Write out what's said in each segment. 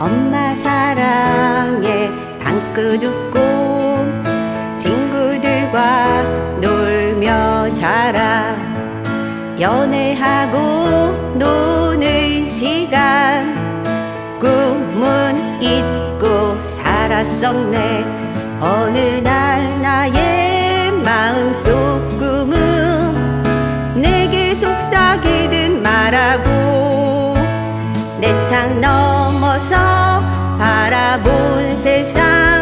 엄마 사랑에 방긋 웃고 친구들과 놀며 자라. 연애하고 노는 시간. 꿈은 잊고 살았었네. 어느 날 나의 마음속 꿈은 내게 속삭이듯 말하고 내창 너 바라본 세상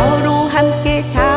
서로 함께 살